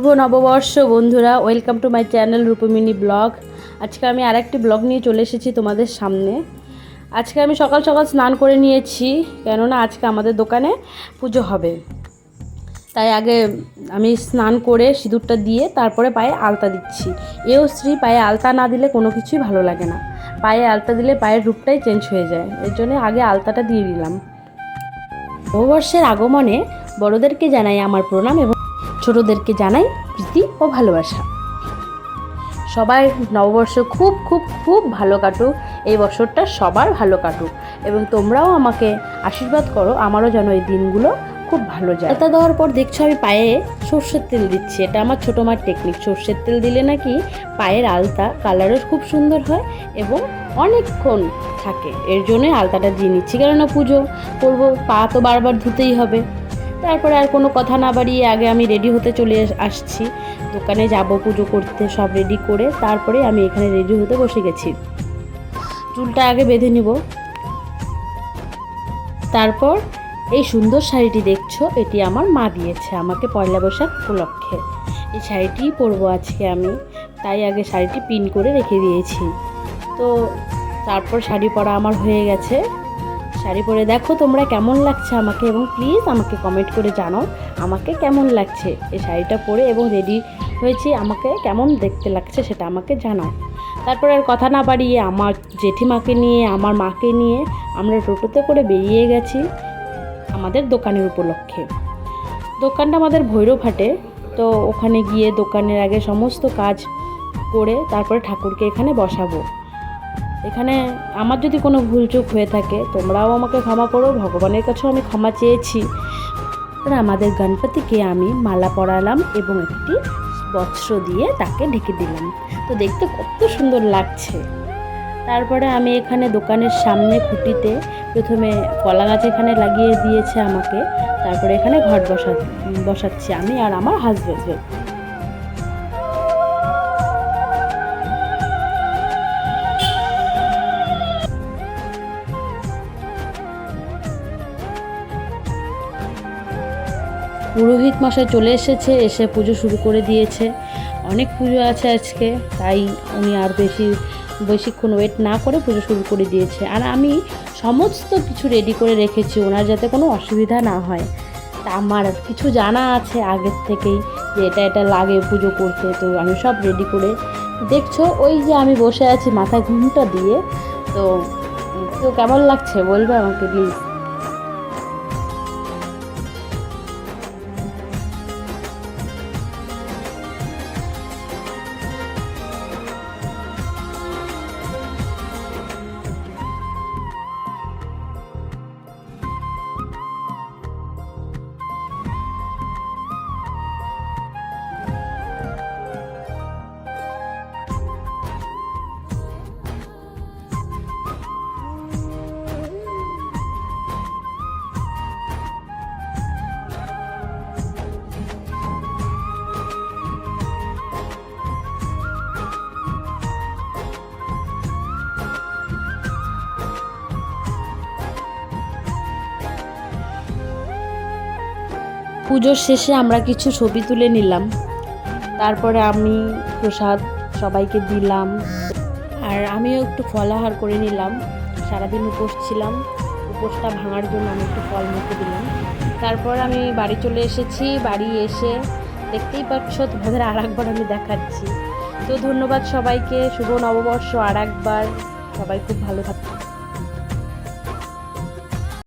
শুভ নববর্ষ, বন্ধুরা। Welcome to my channel Roopmini blog. আজকে আমি আরেকটি ব্লগ নিয়ে চলে এসেছি তোমাদের সামনে। আজকে আমি সকাল সকাল স্নান করে নিয়েছি, কেননা আজকে আমাদের দোকানে পুজো হবে। তাই আগে আমি স্নান করে সিঁদুরটা দিয়ে তারপরে পায়ে আলতা দিচ্ছি। এও শ্রী পায়ে আলতা না দিলে কোনো কিছুই ভালো লাগে না। পায়ে আলতা দিলে পায়ের রূপটাই চেঞ্জ হয়ে যায়। এর জন্য আগে আলতাটা দিয়ে দিলাম নববর্ষের আগমনে বড়দেরকে জানাই আমার প্রণাম এবং ছোটদেরকে জানাই প্রীতি ও ভালোবাসা। সবাই নববর্ষ খুব খুব খুব ভালো কাটুক, এই বছরটা সবার ভালো কাটুক এবং তোমরাও আমাকে আশীর্বাদ করো, আমারও যেন এই দিনগুলো খুব ভালো যায়। আলতা দেওয়ার পর দেখছ আমি পায়ে সর্ষের তেল দিচ্ছি, এটা আমার ছোটো মার টেকনিক সর্ষের তেল দিলে নাকি পায়ের আলতা কালারও খুব সুন্দর হয় এবং অনেকক্ষণ থাকে। এর জন্যই আলতাটা দিয়ে নিচ্ছি, কেননা পুজো করব, পা তো বারবার ধুতেই হবে। তারপরে আর কোনো কথা না বাড়িয়ে আগে আমি রেডি হতে চলে আসছি। দোকানে যাব পুজো করতে, সব রেডি করে তারপরে আমি এখানে রেডি হতে বসে গেছি। চুলটা আগে বেঁধে নিব। তারপর এই সুন্দর শাড়িটি দেখছ? এটি আমার মা দিয়েছে, আমাকে পয়লা বৈশাখ উপলক্ষে। এই শাড়িটিই পরবো আজকে আমি, তাই আগে শাড়িটি পিন করে রেখে দিয়েছি। তো তারপর শাড়ি পরা আমার হয়ে গেছে। শাড়ি পরে দেখো তোমরা কেমন লাগছে আমাকে এবং প্লিজ আমাকে কমেন্ট করে জানাও আমাকে কেমন লাগছে এই শাড়িটা পরে এবং রেডি হয়েছি আমাকে কেমন দেখতে লাগছে সেটা আমাকে জানাও। তারপরে আর কথা না বাড়িয়ে আমার জেঠিমাকে নিয়ে, আমার মাকে নিয়ে আমরা টোটোতে করে বেরিয়ে গেছি আমাদের দোকানের উপলক্ষে। দোকানটা আমাদের ভৈরবহাটে তো ওখানে গিয়ে দোকানের আগে সমস্ত কাজ করে তারপরে ঠাকুরকে এখানে বসাবো। এখানে আমার যদি কোনো ভুলচুক হয়ে থাকে, তোমরাও আমাকে ক্ষমা করো, ভগবানের কাছেও আমি ক্ষমা চেয়েছি। আর আমাদের গণপতিকে আমি মালা পরালাম এবং একটি বস্ত্র দিয়ে তাকে ঢেকে দিলাম। তো দেখতে কত সুন্দর লাগছে। তারপরে আমি এখানে দোকানের সামনে খুঁটিতে প্রথমে কলা গাছ এখানে লাগিয়ে দিয়েছে আমাকে। তারপরে এখানে ঘট বসা, বসাচ্ছি আমি আর আমার হাজব্যান্ড পুরোহিত মশাই চলে এসেছে, এসে পুজো শুরু করে দিয়েছে। অনেক পুজো আছে আজকে, তাই উনি আর বেশি, বেশিক্ষণ ওয়েট না করে পুজো শুরু করে দিয়েছে। আর আমি সমস্ত কিছু রেডি করে রেখেছি, ওনার যাতে কোনো অসুবিধা না হয়। তা আমার কিছু জানা আছে আগের থেকেই, যে এটা এটা লাগে পুজো করতে, তো আমি সব রেডি করে দেখছ, ওই যে আমি বসে আছি মাথায় ঘুমটা দিয়ে, তো তো কেমন লাগছে বলবে আমাকে প্লিজ পুজোর শেষে আমরা কিছু ছবি তুলে নিলাম। তারপরে আমি, প্রসাদ সবাইকে দিলাম। আর আমিও একটু ফলাহার করে নিলাম। সারাদিন উপোস ছিলাম। উপোসটা ভাঙার জন্য আমি একটু ফল মুখে দিলাম। তারপর আমি বাড়ি চলে এসেছি। বাড়ি এসে দেখতেই পাচ্ছ, তোমাদের আর একবার আমি দেখাচ্ছি। তো ধন্যবাদ সবাইকে। শুভ নববর্ষ আর একবার সবাই খুব ভালো থাকবে